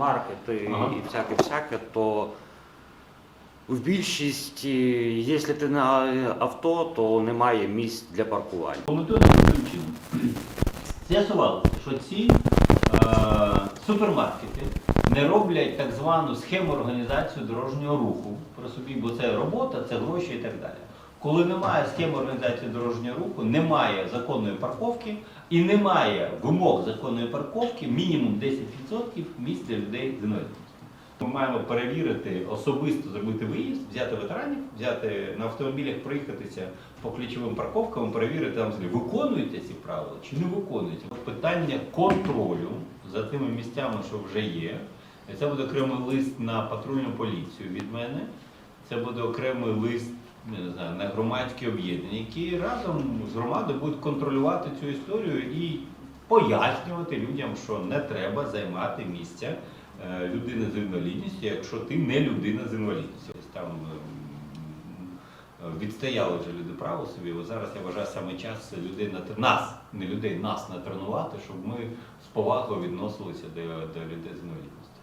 супермаркети Ага. і всяке всяке, то в більшості, якщо ти на авто, то немає місць для паркування. З'ясувалося, що ці е, супермаркети не роблять так звану схему організації дорожнього руху про собі, бо це робота, це гроші і так далі. Коли немає схеми організації дорожнього руху, немає законної парковки і немає вимог законної парковки, мінімум 10% місць для людей з інвалідністю. Ми маємо перевірити, особисто зробити виїзд, взяти ветеранів, взяти на автомобілях, проїхатися по ключовим парковкам, перевірити там, виконуєте ці правила чи не виконуєте. Питання контролю за тими місцями, що вже є. Це буде окремий лист на патрульну поліцію від мене. Це буде окремий лист не знаю, на громадські об'єднання, які разом з громадою будуть контролювати цю історію і пояснювати людям, що не треба займати місця е, людини з інвалідністю, якщо ти не людина з інвалідністю. Там ем, відстояли вже люди право собі. От зараз я вважаю саме час людей на нас, не людей, нас натренувати, щоб ми з повагою відносилися до, до людей з інвалідністю.